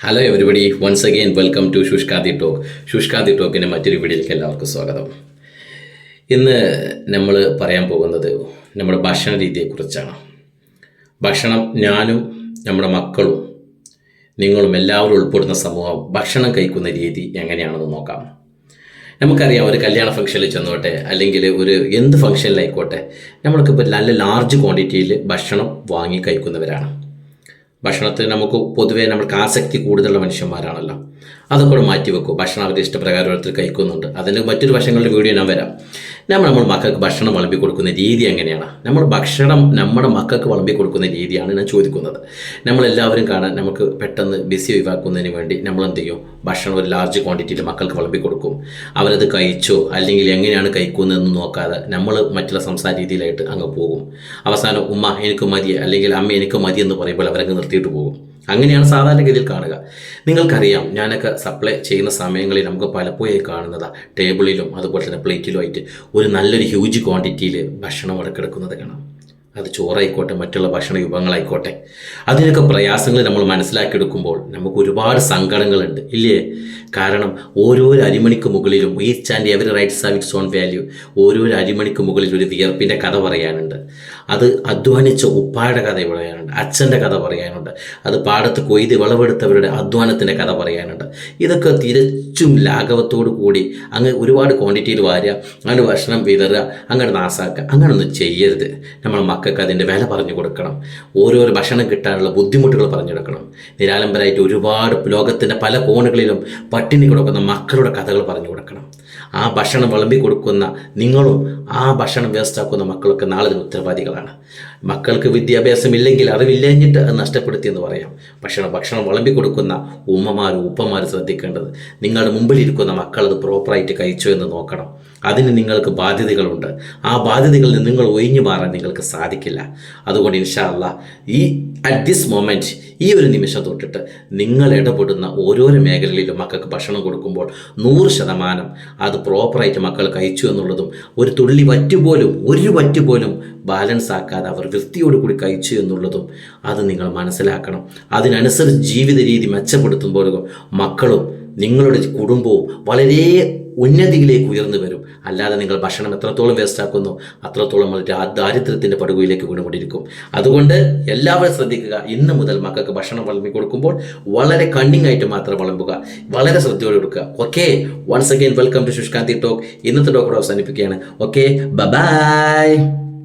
Hello everybody once again welcome to ശുഷ്കാദി talk ശുഷ്കാദി ടോക്കിന്റെ മറ്റൊരു വീഡിയോയിലേക്ക് എല്ലാവർക്കും സ്വാഗതം. ഇന്ന് നമ്മൾ പറയാൻ പോകുന്നത് നമ്മുടെ ഭക്ഷണ രീതിയെക്കുറിച്ചാണ്. ഭക്ഷണം ഞാനും നമ്മുടെ മക്കളും നിങ്ങളും എല്ലാവരും ഉൾപ്പെടുന്ന സമൂഹം ഭക്ഷണം കഴിക്കുന്ന രീതി എങ്ങനെയാണെന്ന് നോക്കാം. നമുക്കറിയാം ഒരു കല്യാണ ഫംഗ്ഷനിൽ ചെന്നോട്ടെ അല്ലെങ്കിൽ ഒരു എന്ത് ഫംഗ്ഷനിലായിക്കോട്ടെ നമ്മൾക്കിപ്പോൾ നല്ല ലാർജ് ക്വാണ്ടിറ്റിയിൽ ഭക്ഷണം വാങ്ങി കഴിക്കുന്നവരാണ്. ഭക്ഷണത്തിന് നമുക്ക് പൊതുവേ നമ്മൾക്ക് ആസക്തി കൂടുതലുള്ള മനുഷ്യന്മാരാണല്ലോ. അതൊക്കെ മാറ്റി വെക്കും ഭക്ഷണം അവരുടെ ഇഷ്ടപ്രകാരം ഓരോരുത്തർ കഴിക്കുന്നുണ്ട്. അതിന്റെ മറ്റൊരു വശങ്ങളുടെ വീഡിയോ ഞാൻ വരാം. നമ്മൾ നമ്മൾ മക്കൾക്ക് ഭക്ഷണം വിളമ്പി കൊടുക്കുന്ന രീതി എങ്ങനെയാണ്? നമ്മൾ ഭക്ഷണം നമ്മുടെ മക്കൾക്ക് വിളമ്പി കൊടുക്കുന്ന രീതിയാണ് ഞാൻ ചോദിക്കുന്നത്. നമ്മളെല്ലാവരും കാണാൻ നമുക്ക് പെട്ടെന്ന് ബിസി ഒഴിവാക്കുന്നതിന് വേണ്ടി നമ്മൾ എന്ത് ചെയ്യും ഭക്ഷണം ഒരു ലാർജ് ക്വാണ്ടിറ്റിയിൽ മക്കൾക്ക് വിളമ്പി കൊടുക്കും അവരത് കഴിച്ചോ? അല്ലെങ്കിൽ എങ്ങനെയാണ് കഴിക്കുന്നതെന്ന് നോക്കാതെ നമ്മൾ മറ്റുള്ള സംസാര രീതിയിലായിട്ട് അങ്ങ് പോകും. അവസാനം ഉമ്മ എനിക്ക് മതി അല്ലെങ്കിൽ അമ്മ എനിക്ക് മതി എന്ന് പറയുമ്പോൾ അവരങ്ങ് നിർത്തിയിട്ട് പോകും. അങ്ങനെയാണ് സാധാരണഗതിയിൽ കാണുക. നിങ്ങൾക്കറിയാം ഞാനൊക്കെ സപ്ലൈ ചെയ്യുന്ന സമയങ്ങളിൽ നമുക്ക് പലപ്പോഴും കാണുന്നത് ടേബിളിലും അതുപോലെ തന്നെ പ്ലേറ്റിലുമായിട്ട് ഒരു നല്ലൊരു ഹ്യൂജ് ക്വാണ്ടിറ്റിയിൽ ഭക്ഷണം അവിടെ കാണാം. അത് ചോറായിക്കോട്ടെ മറ്റുള്ള ഭക്ഷണ വിഭവങ്ങളായിക്കോട്ടെ. അതിനൊക്കെ പ്രയാസങ്ങൾ നമ്മൾ മനസ്സിലാക്കിയെടുക്കുമ്പോൾ നമുക്ക് ഒരുപാട് സങ്കടങ്ങളുണ്ട്. ഇല്ലേ? കാരണം ഓരോ അരിമണിക്ക് മുകളിലും each and every right have its own value ഓരോ അരിമണിക്ക് മുകളിൽ ഒരു വിയർപ്പിന്റെ കഥ പറയാനുണ്ട്. അത് അധ്വാനിച്ച ഉപ്പായുടെ കഥ പറയാനുണ്ട് അച്ഛന്റെ കഥ പറയാനുണ്ട് അത് പാടത്ത് കൊയ്ത് വിളവെടുത്തവരുടെ അധ്വാനത്തിന്റെ കഥ പറയാനുണ്ട്. ഇതൊക്കെ തിരച്ചും ലാഘവത്തോടു കൂടി അങ്ങ് ഒരുപാട് ക്വാണ്ടിറ്റിയിൽ വാരുക അങ്ങനെ ഭക്ഷണം വിതറുക അങ്ങനെ നാസാക്കുക അങ്ങനെയൊന്നും ചെയ്യരുത്. നമ്മൾ മക്കൾക്ക് അതിന്റെ വില പറഞ്ഞു കൊടുക്കണം. ഓരോരോ ഭക്ഷണം കിട്ടാനുള്ള ബുദ്ധിമുട്ടുകൾ പറഞ്ഞു കൊടുക്കണം. നിരാലംബരായിട്ട് ഒരുപാട് ലോകത്തിന്റെ പല കോണുകളിലും പട്ടിണി കൊടുക്കുന്ന മക്കളുടെ കഥകൾ പറഞ്ഞു കൊടുക്കണം. ആ ഭക്ഷണം വിളമ്പി കൊടുക്കുന്ന നിങ്ങളും ആ ഭക്ഷണം വേസ്റ്റാക്കുന്ന മക്കളൊക്കെ നാളെ ഉത്തരവാദികളാണ്. മക്കൾക്ക് വിദ്യാഭ്യാസം ഇല്ലെങ്കിൽ അറിവില്ലഞ്ഞിട്ട് അത് നഷ്ടപ്പെടുത്തി എന്ന് പറയാം. ഭക്ഷണം ഭക്ഷണം വിളമ്പി കൊടുക്കുന്ന ഉമ്മമാരും ഉപ്പമാരും ശ്രദ്ധിക്കേണ്ടത് നിങ്ങളുടെ മുമ്പിലിരിക്കുന്ന മക്കൾ അത് പ്രോപ്പറായിട്ട് കഴിച്ചോ എന്ന് നോക്കണം. അതിന് നിങ്ങൾക്ക് ബാധ്യതകളുണ്ട്. ആ ബാധ്യതകളിൽ നിങ്ങൾ ഒഴിഞ്ഞു മാറാൻ നിങ്ങൾക്ക് സാധിക്കില്ല. അതുകൊണ്ട് ഇൻഷാല്ല ഈ അറ്റ് ദിസ് മൊമെന്റ് ഈ ഒരു നിമിഷം തൊട്ടിട്ട് നിങ്ങൾ ഇടപെടുന്ന ഓരോരോ മേഖലയിലും മക്കൾക്ക് ഭക്ഷണം കൊടുക്കുമ്പോൾ നൂറ് ശതമാനം അത് പ്രോപ്പറായിട്ട് മക്കൾ കഴിച്ചു എന്നുള്ളതും ഒരു തുള്ളി വറ്റുപോലും ഒരു വറ്റുപോലും ബാലൻസ് ആക്കാതെ അവർ വൃത്തിയോട് കൂടി കഴിച്ചു എന്നുള്ളതും അത് നിങ്ങൾ മനസ്സിലാക്കണം. അതിനനുസരിച്ച് ജീവിത രീതി മെച്ചപ്പെടുത്തുമ്പോഴും മക്കളും നിങ്ങളുടെ കുടുംബവും വളരെ ഉന്നതിയിലേക്ക് ഉയർന്നു വരും. അല്ലാതെ നിങ്ങൾ ഭക്ഷണം എത്രത്തോളം വേസ്റ്റാക്കുന്നു അത്രത്തോളം നമ്മൾ ദാരിദ്ര്യത്തിന്റെ പടുകയിലേക്ക് വീണുകൊണ്ടിരിക്കും. അതുകൊണ്ട് എല്ലാവരും ശ്രദ്ധിക്കുക ഇന്ന് മുതൽ മക്കൾക്ക് ഭക്ഷണം വിളമ്പി കൊടുക്കുമ്പോൾ വളരെ കണ്ണിങ് ആയിട്ട് മാത്രം വിളമ്പുക. വളരെ ശ്രദ്ധയോടെ കൊടുക്കുക okay once again welcome to ശുഷ്കാന്തി talk ഇന്നത്തെ ടോക്കോട് അവസാനിപ്പിക്കുകയാണ്. Okay bye